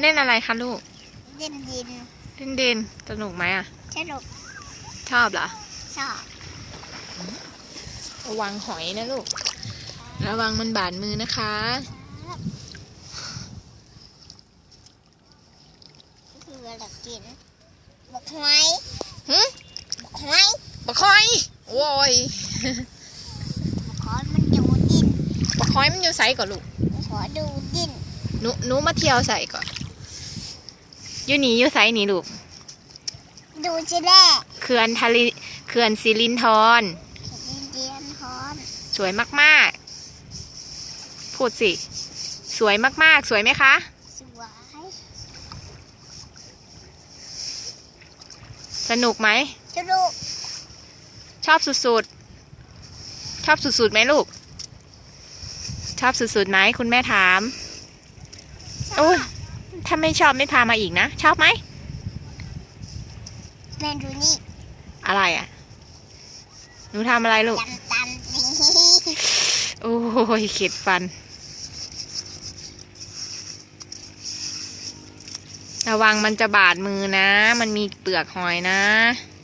เล่นอะไรคะลูก เล่นดินเล่นดินสนุกไหมอะ สนุก ชอบเหรอ ชอบ ระวังหอยนะลูก ระวังมันบาดมือนะคะ คืออะไรกินบักหอยหึบักหอยปลาคอย โว้ยบักหอยมันอยู่ดินปลาคอยมันอยู่ใสก่อนลูก ขอดูดินหนูหนูมาเที่ยวใส่ก่อน อยู่หนีอยู่ใสหนีลูก ดูสิแร่เขื่อนทะเลเขื่อนสิรินธรดินเดียนฮอนสวยมากๆ พูดสิ สวยมากๆ สวยไหมคะ สวยสนุกไหม สนุกชอบสุดๆ ชอบสุดๆไหมลูก ชอบสุดๆไหมคุณแม่ถาม โอ้ย ถ้าไม่ชอบไม่พามาอีกนะ ชอบไหมแมนดูนี่อะไรอะ หนูทำอะไรลูกตันตันนี่โอ้ยเข็ดฟัน ระวังมันจะบาดมือนะ มันมีเปลือกหอยนะเ